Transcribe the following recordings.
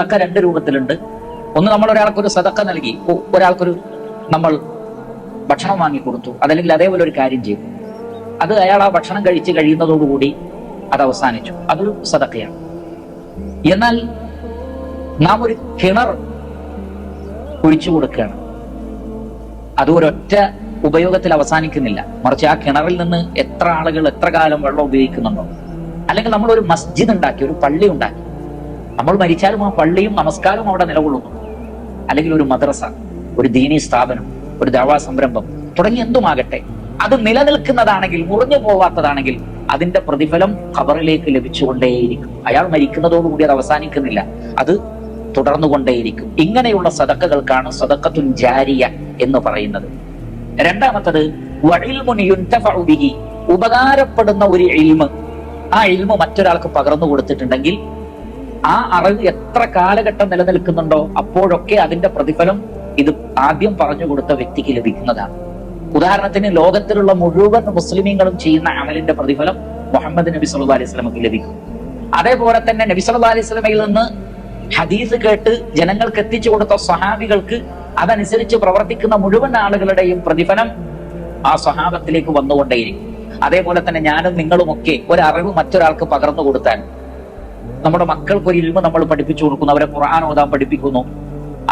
സദക്ക രണ്ട് രൂപത്തിലുണ്ട്. ഒന്ന് നമ്മൾ ഒരാൾക്കൊരു സദക്ക നൽകി ഒരാൾക്കൊരു നമ്മൾ ഭക്ഷണം വാങ്ങിക്കൊടുത്തു അതല്ലെങ്കിൽ അതേപോലെ ഒരു കാര്യം ചെയ്തു. അത് അയാൾ ആ ഭക്ഷണം കഴിച്ച് കഴിയുന്നതോടുകൂടി അത് അവസാനിച്ചു. അതൊരു സദക്കയാണ്. എന്നാൽ നാം ഒരു കിണർ കുഴിച്ചു കൊടുക്കുകയാണ്. അത് ഒരൊറ്റ ഉപയോഗത്തിൽ അവസാനിക്കുന്നില്ല. മറിച്ച് ആ കിണറിൽ നിന്ന് എത്ര ആളുകൾ എത്ര കാലം വെള്ളം ഉപയോഗിക്കുന്നുണ്ടോ? അല്ലെങ്കിൽ നമ്മൾ ഒരു മസ്ജിദ് ഉണ്ടാക്കി ഒരു പള്ളി ഉണ്ടാക്കി. നമ്മൾ മരിച്ചാലും ആ പള്ളിയും നമസ്കാരവും അവിടെ നിലകൊള്ളുന്നു. അല്ലെങ്കിൽ ഒരു മദ്രസ ഒരു ദീനി സ്ഥാപനം ഒരു ദവാ സംരംഭം തുടങ്ങി എന്തുമാകട്ടെ അത് നിലനിൽക്കുന്നതാണെങ്കിൽ മുറിഞ്ഞു പോവാത്തതാണെങ്കിൽ അതിന്റെ പ്രതിഫലം ഖബറിലേക്ക് ലഭിച്ചുകൊണ്ടേയിരിക്കും. അയാൾ മരിക്കുന്നതോടുകൂടി അത് അവസാനിക്കുന്നില്ല. അത് തുടർന്നുകൊണ്ടേയിരിക്കും. ഇങ്ങനെയുള്ള സദക്കകൾക്കാണ് സദക്കത്തുൻ ജാരിയ എന്ന് പറയുന്നത്. രണ്ടാമത്തത് ഉപകാരപ്പെടുന്ന ഒരു ഇൽമ്. ആ ഇൽമ് മറ്റൊരാൾക്ക് പകർന്നു കൊടുത്തിട്ടുണ്ടെങ്കിൽ ആ അറിവ് എത്ര കാലഘട്ടം നിലനിൽക്കുന്നുണ്ടോ അപ്പോഴൊക്കെ അതിന്റെ പ്രതിഫലം ഇത് ആദ്യം പറഞ്ഞു കൊടുത്ത വ്യക്തിക്ക് ലഭിക്കുന്നതാണ്. ഉദാഹരണത്തിന് ലോകത്തിലുള്ള മുഴുവൻ മുസ്ലിമീങ്ങളും ചെയ്യുന്ന അമലിന്റെ പ്രതിഫലം മുഹമ്മദ് നബി സല്ലു അലൈഹി സ്വലമക്ക് ലഭിക്കും. അതേപോലെ തന്നെ നബി സല്ലു അലൈഹി സ്വലമയിൽ നിന്ന് ഹദീസ് കേട്ട് ജനങ്ങൾക്ക് എത്തിച്ചു കൊടുത്ത സ്വഹാബികൾക്ക് അതനുസരിച്ച് പ്രവർത്തിക്കുന്ന മുഴുവൻ ആളുകളുടെയും പ്രതിഫലം ആ സ്വഹാബത്തിലേക്ക് വന്നുകൊണ്ടേയിരിക്കും. അതേപോലെ തന്നെ ഞാനും നിങ്ങളുമൊക്കെ ഒരറിവ് മറ്റൊരാൾക്ക് പകർന്നു കൊടുത്താൽ നമ്മുടെ മക്കൾക്ക് ഒരു ഇൽമ നമ്മൾ പഠിപ്പിച്ചു കൊടുക്കുന്നു അവരെ ഖുർആൻ ഓതാൻ പഠിപ്പിക്കുന്നു.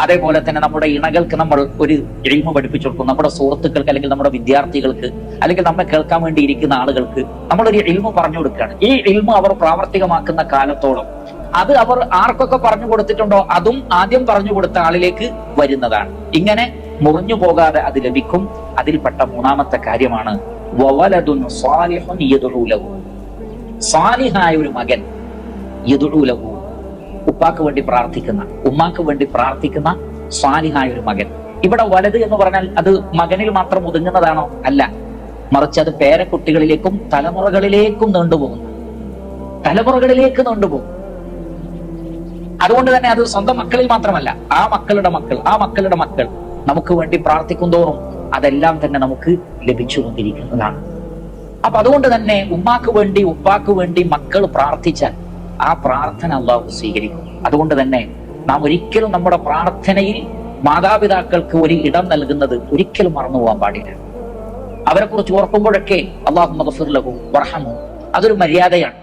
അതേപോലെ തന്നെ നമ്മുടെ ഇണകൾക്ക് നമ്മൾ ഒരു ഇൽമ പഠിപ്പിച്ചു കൊടുക്കുന്നു. നമ്മുടെ സുഹൃത്തുക്കൾക്ക് അല്ലെങ്കിൽ നമ്മുടെ വിദ്യാർത്ഥികൾക്ക് അല്ലെങ്കിൽ നമ്മെ കേൾക്കാൻ വേണ്ടി ഇരിക്കുന്ന ആളുകൾക്ക് നമ്മളൊരു ഇൽമ പറഞ്ഞു കൊടുക്കുകയാണ്. ഈ ഇൽമ അവർ പ്രാവർത്തികമാക്കുന്ന കാലത്തോളം അത് അവർ ആർക്കൊക്കെ പറഞ്ഞു കൊടുത്തിട്ടുണ്ടോ അതും ആദ്യം പറഞ്ഞു കൊടുത്ത ആളിലേക്ക് വരുന്നതാണ്. ഇങ്ങനെ മുറിഞ്ഞു പോകാതെ അത് ലഭിക്കും. അതിൽപ്പെട്ട മൂന്നാമത്തെ കാര്യമാണ് സാലിഹായ ഒരു മകൻ യദ്ഉ ലഹു. ഉപ്പാക്ക് വേണ്ടി പ്രാർത്ഥിക്കുന്ന ഉമ്മാക്ക് വേണ്ടി പ്രാർത്ഥിക്കുന്ന സ്വാലിഹായ ഒരു മകൻ. ഇവിടെ വലത് എന്ന് പറഞ്ഞാൽ അത് മകനിൽ മാത്രം ഒതുങ്ങുന്നതാണോ? അല്ല. മറിച്ച് അത് പേരക്കുട്ടികളിലേക്കും തലമുറകളിലേക്കും നീണ്ടുപോകുന്നു. തലമുറകളിലേക്ക് നീണ്ടുപോകും അതുകൊണ്ട് തന്നെ അത് സ്വന്തം മക്കളിൽ മാത്രമല്ല ആ മക്കളുടെ മക്കൾ ആ മക്കളുടെ മക്കൾ നമുക്ക് വേണ്ടി പ്രാർത്ഥിക്കും തോറും അതെല്ലാം തന്നെ നമുക്ക് ലഭിച്ചുകൊണ്ടിരിക്കുന്നതാണ്. അപ്പൊ അതുകൊണ്ട് തന്നെ ഉമ്മാക്ക് വേണ്ടി ഉപ്പാക്ക് വേണ്ടി മക്കൾ പ്രാർത്ഥിച്ചാൽ ആ പ്രാർത്ഥന അള്ളാഹു സ്വീകരിക്കും. അതുകൊണ്ട് തന്നെ നാം ഒരിക്കലും നമ്മുടെ പ്രാർത്ഥനയിൽ മാതാപിതാക്കൾക്ക് ഒരു ഇടം നൽകുന്നത് ഒരിക്കലും മറന്നു പോകാൻ പാടില്ല. അവരെ കുറിച്ച് ഓർക്കുമ്പോഴൊക്കെ അള്ളാഹു മഗഫിർലഹു വർഹമു അതൊരു മര്യാദയാണ്.